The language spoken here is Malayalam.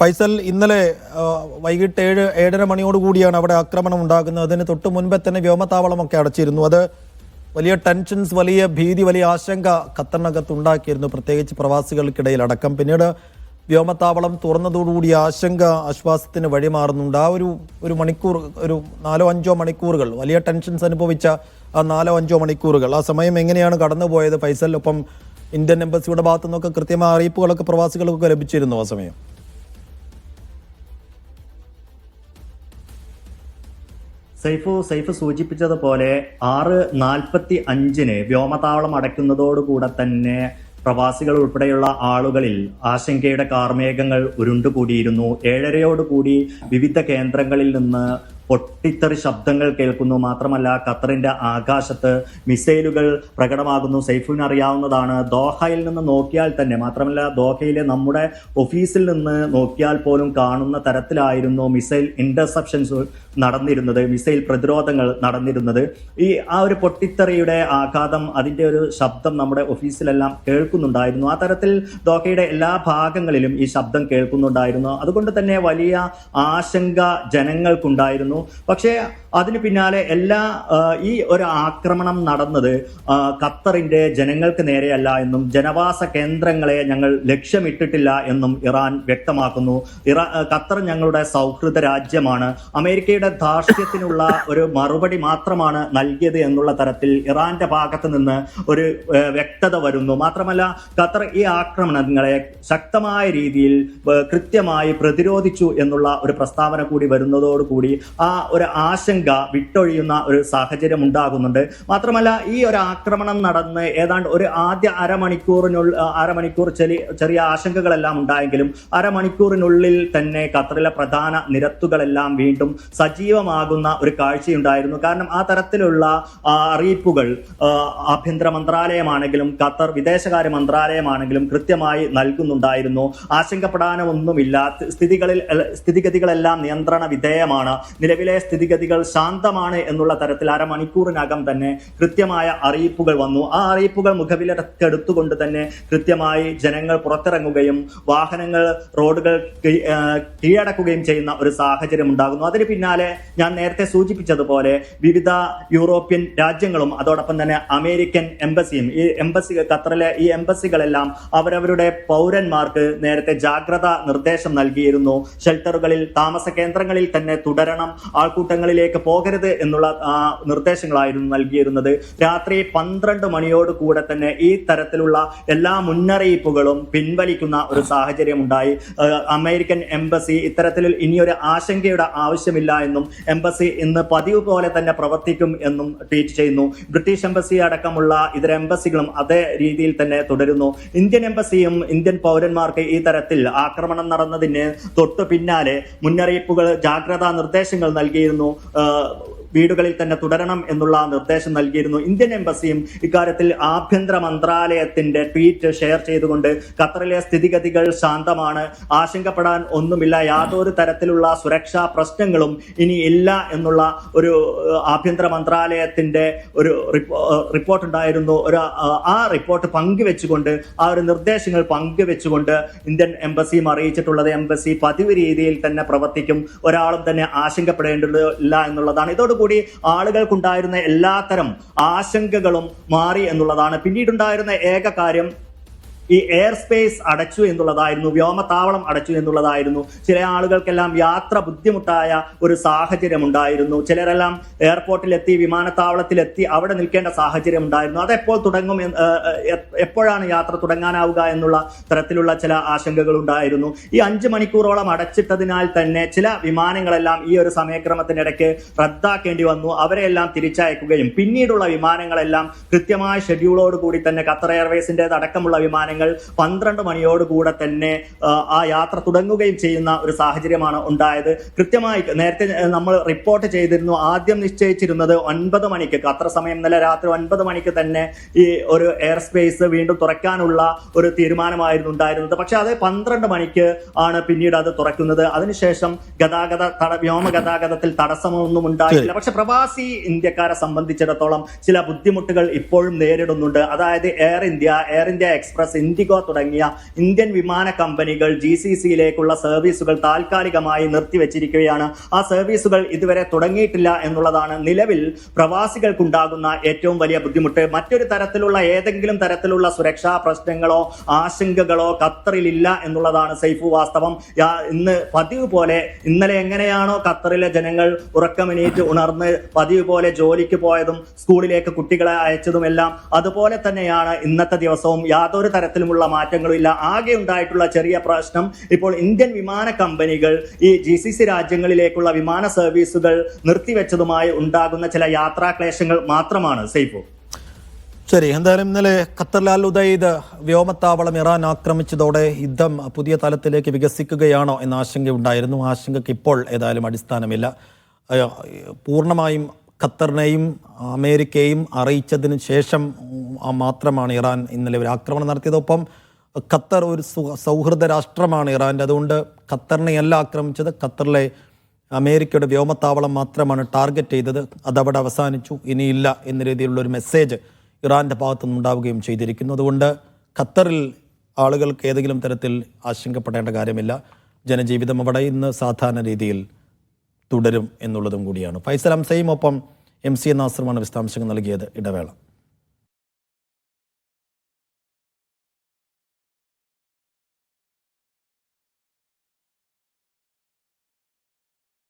ഫൈസൽ ഇന്നലെ വൈകിട്ട് ഏഴ് ഏഴര മണിയോട് കൂടിയാണ് അവിടെ ആക്രമണം ഉണ്ടാകുന്നത്. അതിന് തൊട്ട് മുൻപേ തന്നെ വ്യോമത്താവളമൊക്കെ അടച്ചിരുന്നു. അത് വലിയ ടെൻഷൻസ് വലിയ ഭീതി വലിയ ആശങ്ക ഖത്തറിനകത്ത് ഉണ്ടാക്കിയിരുന്നു പ്രത്യേകിച്ച് പ്രവാസികൾക്കിടയിൽ അടക്കം. പിന്നീട് വ്യോമത്താവളം തുറന്നതോടുകൂടി ആശങ്ക ആശ്വാസത്തിന് വഴിമാറുന്നുണ്ട്. ആ ഒരു ഒരു മണിക്കൂർ ഒരു നാലോ അഞ്ചോ മണിക്കൂറുകൾ വലിയ ടെൻഷൻസ് അനുഭവിച്ച ആ നാലോ അഞ്ചോ മണിക്കൂറുകൾ. ആ സമയം എങ്ങനെയാണ് കടന്നുപോയത്? ഫൈസൽ ഒപ്പം ഇന്ത്യൻ എംബസിയുടെ ഭാഗത്തു നിന്നൊക്കെ കൃത്യമായ അറിയിപ്പുകളൊക്കെ പ്രവാസികൾക്കൊക്കെ ലഭിച്ചിരുന്നു ആ സമയം? സൈഫു സൈഫ് സൂചിപ്പിച്ചതുപോലെ ആറ് നാൽപ്പത്തി അഞ്ചിന് വ്യോമതാവളം അടയ്ക്കുന്നതോടുകൂടെ തന്നെ പ്രവാസികൾ ഉൾപ്പെടെയുള്ള ആളുകളിൽ ആശങ്കയുടെ കാർമേഘങ്ങൾ ഉരുണ്ടുകൂടിയിരുന്നു. ഏഴരയോടുകൂടി വിവിധ കേന്ദ്രങ്ങളിൽ നിന്ന് പൊട്ടിത്തെറി ശബ്ദങ്ങൾ കേൾക്കുന്നു. മാത്രമല്ല ഖത്തറിന്റെ ആകാശത്ത് മിസൈലുകൾ പ്രകടമാകുന്നു. സൈഫുവിന് അറിയാവുന്നതാണ് ദോഹയിൽ നിന്ന് നോക്കിയാൽ തന്നെ. മാത്രമല്ല ദോഹയിലെ നമ്മുടെ ഓഫീസിൽ നിന്ന് നോക്കിയാൽ പോലും കാണുന്ന തരത്തിലായിരുന്നു മിസൈൽ ഇന്റർസെപ്ഷൻസ് നടന്നിരുന്നത് മിസൈൽ പ്രതിരോധങ്ങൾ നടന്നിരുന്നത്. ഈ ആ ഒരു പൊട്ടിത്തെറിയുടെ ആഘാതം അതിന്റെ ഒരു ശബ്ദം നമ്മുടെ ഓഫീസിലെല്ലാം കേൾക്കുന്നുണ്ടായിരുന്നു. ആ തരത്തിൽ ദോഹയുടെ എല്ലാ ഭാഗങ്ങളിലും ഈ ശബ്ദം കേൾക്കുന്നുണ്ടായിരുന്നു. അതുകൊണ്ട് തന്നെ വലിയ ആശങ്ക ജനങ്ങൾക്കുണ്ടായിരുന്നു. പക്ഷേ അതിന് പിന്നാലെ എല്ലാ ഈ ഒരു ആക്രമണം നടന്നത് ഖത്തറിന്റെ ജനങ്ങൾക്ക് നേരെയല്ല എന്നും ജനവാസ കേന്ദ്രങ്ങളെ ഞങ്ങൾ ലക്ഷ്യമിട്ടിട്ടില്ല എന്നും ഇറാൻ വ്യക്തമാക്കുന്നു. ഇറാ ഖത്തർ ഞങ്ങളുടെ സൗഹൃദ രാജ്യമാണ്. അമേരിക്കയുടെ ധാർഷ്ട്യത്തിനുള്ള ഒരു മറുപടി മാത്രമാണ് നൽകിയത് എന്നുള്ള തരത്തിൽ ഇറാന്റെ ഭാഗത്ത് നിന്ന് ഒരു വ്യക്തത വരുന്നു. മാത്രമല്ല ഖത്തർ ഈ ആക്രമണങ്ങളെ ശക്തമായ രീതിയിൽ കൃത്യമായി പ്രതിരോധിച്ചു എന്നുള്ള ഒരു പ്രസ്താവന കൂടി വരുന്നതോടുകൂടി ആ ഒരു ആശങ്ക വിട്ടൊഴിയുന്ന ഒരു സാഹചര്യം ഉണ്ടാകുന്നുണ്ട്. മാത്രമല്ല ഈ ഒരു ആക്രമണം നടന്ന് ഏതാണ്ട് ഒരു ആദ്യ അരമണിക്കൂറിനുള്ള അരമണിക്കൂർ ചെറിയ ചെറിയ ആശങ്കകളെല്ലാം ഉണ്ടായെങ്കിലും അരമണിക്കൂറിനുള്ളിൽ തന്നെ ഖത്തറിലെ പ്രധാന നിരത്തുകളെല്ലാം വീണ്ടും സജീവമാകുന്ന ഒരു കാഴ്ചയുണ്ടായിരുന്നു. കാരണം ആ തരത്തിലുള്ള ആ, അറിയിപ്പുകൾ ആഭ്യന്തര മന്ത്രാലയമാണെങ്കിലും ഖത്തർ വിദേശകാര്യ മന്ത്രാലയമാണെങ്കിലും കൃത്യമായി നൽകുന്നുണ്ടായിരുന്നു. ആശങ്കപ്പെടാനൊന്നുമില്ല. സ്ഥിതികളിൽ സ്ഥിതിഗതികളെല്ലാം നിയന്ത്രണ വിധേയമാണ്. നിലവിലെ സ്ഥിതിഗതികൾ ശാന്തമാണ് എന്നുള്ള തരത്തിൽ അരമണിക്കൂറിനകം തന്നെ കൃത്യമായ അറിയിപ്പുകൾ വന്നു. ആ അറിയിപ്പുകൾ മുഖവിലക്കെടുത്തുകൊണ്ട് തന്നെ കൃത്യമായി ജനങ്ങൾ പുറത്തിറങ്ങുകയും വാഹനങ്ങൾ റോഡുകൾ കീഴടക്കുകയും ചെയ്യുന്ന ഒരു സാഹചര്യം ഉണ്ടാകുന്നു. അതിന് പിന്നാലെ ഞാൻ നേരത്തെ സൂചിപ്പിച്ചതുപോലെ വിവിധ യൂറോപ്യൻ രാജ്യങ്ങളും അതോടൊപ്പം തന്നെ അമേരിക്കൻ എംബസിയും ഈ എംബസി ഖത്തറിലെ ഈ എംബസികളെല്ലാം അവരവരുടെ പൗരന്മാർക്ക് നേരത്തെ ജാഗ്രത നിർദ്ദേശം നൽകിയിരുന്നു. ഷെൽട്ടറുകളിൽ താമസ കേന്ദ്രങ്ങളിൽ തന്നെ തുടരണം. ആൾക്കൂട്ടങ്ങളിലേക്ക് പോകരുത് എന്നുള്ള നിർദ്ദേശങ്ങളായിരുന്നു നൽകിയിരുന്നത്. രാത്രി പന്ത്രണ്ട് മണിയോട് കൂടെ തന്നെ ഈ തരത്തിലുള്ള എല്ലാ മുന്നറിയിപ്പുകളും പിൻവലിക്കുന്ന ഒരു സാഹചര്യം ഉണ്ടായി അമേരിക്കൻ എംബസി ഇത്തരത്തിൽ ഇനിയൊരു ആശങ്കയുടെ ആവശ്യമില്ല എന്നും എംബസി ഇന്ന് പതിവ് പോലെ തന്നെ പ്രവർത്തിക്കും എന്നും ട്വീറ്റ് ചെയ്യുന്നു. ബ്രിട്ടീഷ് എംബസി അടക്കമുള്ള ഇതര എംബസികളും അതേ രീതിയിൽ തന്നെ തുടരുന്നു. ഇന്ത്യൻ എംബസിയും ഇന്ത്യൻ പൗരന്മാർക്ക് ഈ തരത്തിൽ ആക്രമണം നടന്നതിന് തൊട്ടു പിന്നാലെ മുന്നറിയിപ്പുകൾ ജാഗ്രതാ നിർദ്ദേശങ്ങൾ നൽകിയിരുന്നു. വീടുകളിൽ തന്നെ തുടരണം എന്നുള്ള നിർദ്ദേശം നൽകിയിരുന്നു. ഇന്ത്യൻ എംബസിയും ഇക്കാര്യത്തിൽ ആഭ്യന്തര മന്ത്രാലയത്തിന്റെ ട്വീറ്റ് ഷെയർ ചെയ്തുകൊണ്ട് ഖത്തറിലെ സ്ഥിതിഗതികൾ ശാന്തമാണ്. ആശങ്കപ്പെടാൻ ഒന്നുമില്ല. യാതൊരു തരത്തിലുള്ള സുരക്ഷാ പ്രശ്നങ്ങളും ഇനി ഇല്ല എന്നുള്ള ഒരു ആഭ്യന്തര മന്ത്രാലയത്തിന്റെ ഒരു റിപ്പോർട്ട് ഉണ്ടായിരുന്നു. ഒരു ആ- റിപ്പോർട്ട് പങ്കുവെച്ചുകൊണ്ട് ആ ഒരു നിർദ്ദേശങ്ങൾ പങ്കുവെച്ചുകൊണ്ട് ഇന്ത്യൻ എംബസിയും അറിയിച്ചിട്ടുള്ളത് എംബസി പതിവ് രീതിയിൽ തന്നെ പ്രവർത്തിക്കും. ഒരാളും തന്നെ ആശങ്കപ്പെടേണ്ടതില്ല എന്നുള്ളതാണ്. ഇതോടുകൂടി ആളുകൾക്കുണ്ടായിരുന്ന എല്ലാത്തരം ആശങ്കകളും മാറി എന്നുള്ളതാണ്. പിന്നീടുണ്ടായിരുന്ന ഏക കാര്യം ഈ എയർ സ്പേസ് അടച്ചു എന്നുള്ളതായിരുന്നു വ്യോമതാവളം അടച്ചു എന്നുള്ളതായിരുന്നു. ചില ആളുകൾക്കെല്ലാം യാത്ര ബുദ്ധിമുട്ടായ ഒരു സാഹചര്യം ഉണ്ടായിരുന്നു ചിലരെല്ലാം എയർപോർട്ടിലെത്തി വിമാനത്താവളത്തിലെത്തി അവിടെ നിൽക്കേണ്ട സാഹചര്യം ഉണ്ടായിരുന്നു അതെപ്പോൾ തുടങ്ങും എപ്പോഴാണ് യാത്ര തുടങ്ങാനാവുക എന്നുള്ള തരത്തിലുള്ള ചില ആശങ്കകൾ ഉണ്ടായിരുന്നു ഈ അഞ്ച് മണിക്കൂറോളം അടച്ചിട്ടതിനാൽ തന്നെ ചില വിമാനങ്ങളെല്ലാം ഈ ഒരു സമയക്രമത്തിനിടയ്ക്ക് റദ്ദാക്കേണ്ടി വന്നു. അവരെല്ലാം തിരിച്ചയക്കുകയും പിന്നീടുള്ള വിമാനങ്ങളെല്ലാം കൃത്യമായ ഷെഡ്യൂളോട് കൂടി തന്നെ ഖത്തർ എയർവേസിന്റെ അടക്കമുള്ള വിമാനങ്ങൾ പന്ത്രണ്ട് മണിയോടുകൂടെ തന്നെ ആ, യാത്ര തുടങ്ങുകയും ചെയ്യുന്ന ഒരു സാഹചര്യമാണ് ഉണ്ടായത്. കൃത്യമായി നേരത്തെ നമ്മൾ റിപ്പോർട്ട് ചെയ്തിരുന്നു. ആദ്യം നിശ്ചയിച്ചിരുന്നത് ഒൻപത് മണിക്ക്. അത്ര സമയം ഇന്നലെ രാത്രി ഒൻപത് മണിക്ക് തന്നെ ഈ ഒരു എയർ സ്പേസ് വീണ്ടും തുറക്കാനുള്ള ഒരു തീരുമാനമായിരുന്നു ഉണ്ടായിരുന്നത്. പക്ഷെ അത് പന്ത്രണ്ട് മണിക്ക് ആണ് പിന്നീട് അത് തുറക്കുന്നത്. അതിനുശേഷം ഗതാഗത തട വ്യോമ ഗതാഗതത്തിൽ തടസ്സമൊന്നും ഉണ്ടായിട്ടില്ല. പക്ഷെ പ്രവാസി ഇന്ത്യക്കാരെ സംബന്ധിച്ചിടത്തോളം ചില ബുദ്ധിമുട്ടുകൾ ഇപ്പോഴും നേരിടുന്നുണ്ട്. അതായത് Air India Air India Express IndiGo തുടങ്ങിയ ഇന്ത്യൻ വിമാന കമ്പനികൾ ജി സി സിയിലേക്കുള്ള സർവീസുകൾ താൽക്കാലികമായി നിർത്തിവെച്ചിരിക്കുകയാണ്. ആ സർവീസുകൾ ഇതുവരെ തുടങ്ങിയിട്ടില്ല എന്നുള്ളതാണ് നിലവിൽ പ്രവാസികൾക്കുണ്ടാകുന്ന ഏറ്റവും വലിയ ബുദ്ധിമുട്ട്. മറ്റൊരു തരത്തിലുള്ള ഏതെങ്കിലും തരത്തിലുള്ള സുരക്ഷാ പ്രശ്നങ്ങളോ ആശങ്കകളോ ഖത്തറിലില്ല എന്നുള്ളതാണ് സൈഫു വാസ്തവം. ഇന്ന് പതിവ് പോലെ ഇന്നലെ എങ്ങനെയാണോ ഖത്തറിലെ ജനങ്ങൾ ഉറക്കമിനീറ്റ് ഉണർന്ന് പതിവ് പോലെ ജോലിക്ക് പോയതും സ്കൂളിലേക്ക് കുട്ടികളെ അയച്ചതുമെല്ലാം അതുപോലെ തന്നെയാണ് ഇന്നത്തെ ദിവസവും യാതൊരു തരത്തിലുമുള്ള മാറ്റങ്ങളും ഇല്ല ആകെ ഉണ്ടായിട്ടുള്ള ചെറിയ പ്രശ്നം ഇപ്പോൾ ഇന്ത്യൻ വിമാന കമ്പനികൾ ഈ ജി സി സി രാജ്യങ്ങളിലേക്കുള്ള വിമാന സർവീസുകൾ നിർത്തിവെച്ചതുമായി ഉണ്ടാകുന്ന ചില യാത്രാക്ലേശങ്ങൾ മാത്രമാണ്. സൈഫോ ശരി എന്തായാലും ഇന്നലെ ഖത്തർലാൽ ഉദൈദ് വ്യോമത്താവളം ഇറാൻ ആക്രമിച്ചതോടെ യുദ്ധം പുതിയ തലത്തിലേക്ക് വികസിക്കുകയാണോ എന്ന ആശങ്കയുണ്ടായിരുന്നു. ആശങ്കയ്ക്ക് ഇപ്പോൾ ഏതായാലും അടിസ്ഥാനമില്ല. പൂർണമായും ഖത്തറിനെയും അമേരിക്കയും അറിയിച്ചതിന് ശേഷം മാത്രമാണ് ഇറാൻ ഇന്നലെ ഒരു ആക്രമണം നടത്തിയതൊപ്പം ഖത്തർ ഒരു സൗഹൃദ രാഷ്ട്രമാണ് ഇറാന്റെ. അതുകൊണ്ട് ഖത്തറിനെയല്ല ആക്രമിച്ചത് ഖത്തറിലെ അമേരിക്കയുടെ വ്യോമത്താവളം മാത്രമാണ് ടാർഗറ്റ് ചെയ്തത്. അതവിടെ അവസാനിച്ചു ഇനിയില്ല എന്ന രീതിയിലുള്ള ഒരു മെസ്സേജ് ഇറാന്റെ ഭാഗത്തു നിന്നുണ്ടാവുകയും ചെയ്തിരിക്കുന്നു. അതുകൊണ്ട് ഖത്തറിൽ ആളുകൾക്ക് ഏതെങ്കിലും തരത്തിൽ ആശങ്കപ്പെടേണ്ട കാര്യമില്ല. ജനജീവിതം അവിടെ ഇന്ന് സാധാരണ രീതിയിൽ തുടരും എന്നുള്ളതും കൂടിയാണ്. ഫൈസൽ അംസയും ഒപ്പം എം സി നാസറുമാണ് വിശദാംശങ്ങൾ നൽകിയത്. ഇടവേള.